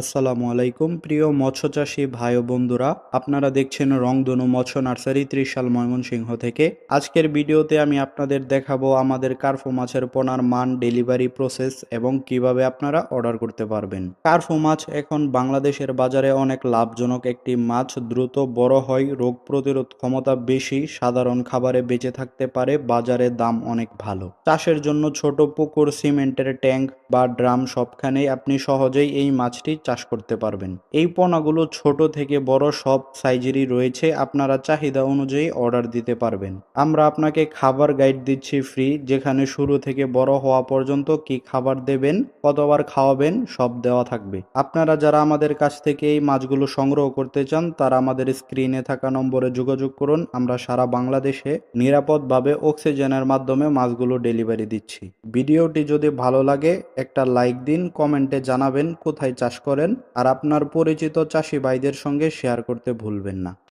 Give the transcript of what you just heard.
আসসালামু আলাইকুম। প্রিয় মৎস্য চাষী ভাই ও বন্ধুরা, আপনারা দেখছেন রংধনু মৎস্য নার্সারি ত্রিশাল ময়মনসিংহ থেকে। আজকের ভিডিওতে আমি আপনাদের দেখাবো আমাদের কার্ফো মাছের পোনার মান, ডেলিভারি প্রসেস এবং কীভাবে আপনারা অর্ডার করতে পারবেন। কার্ফো মাছ এখন বাংলাদেশের বাজারে অনেক লাভজনক একটি মাছ, দ্রুত বড় হয়, রোগ প্রতিরোধ ক্ষমতা বেশি, সাধারণ খাবারে বেঁচে থাকতে পারে, বাজারে দাম অনেক ভালো। চাষের জন্য ছোট পুকুর, সিমেন্টের ট্যাঙ্ক বা ড্রাম সবখানেই আপনি সহজেই এই মাছটি চাষ করতে পারবেন। এই পোনাগুলো ছোট থেকে বড় সব সাইজেরই রয়েছে, আপনারা চাহিদা অনুযায়ী অর্ডার দিতে পারবেন। আমরা আপনাকে খাবার গাইড দিচ্ছি ফ্রি যেখানে শুরু থেকে বড় হওয়া পর্যন্ত কি খাবার দেবেন কতবার খাওয়াবেন, সব দেওয়া থাকবে। আপনারা যারা আমাদের কাছ থেকে এই মাছগুলো সংগ্রহ করতে চান, তারা আমাদের স্ক্রিনে থাকা নম্বরে যোগাযোগ করুন। আমরা সারা বাংলাদেশে নিরাপদভাবে অক্সিজেনের মাধ্যমে মাছগুলো ডেলিভারি দিচ্ছি। ভিডিওটি যদি ভালো লাগে, একটা লাইক দিন কমেন্টে জানাবেন, কোথায় চাষ করেন আর আপনার পরিচিত চাষি ভাইদের সঙ্গে শেয়ার করতে ভুলবেন না।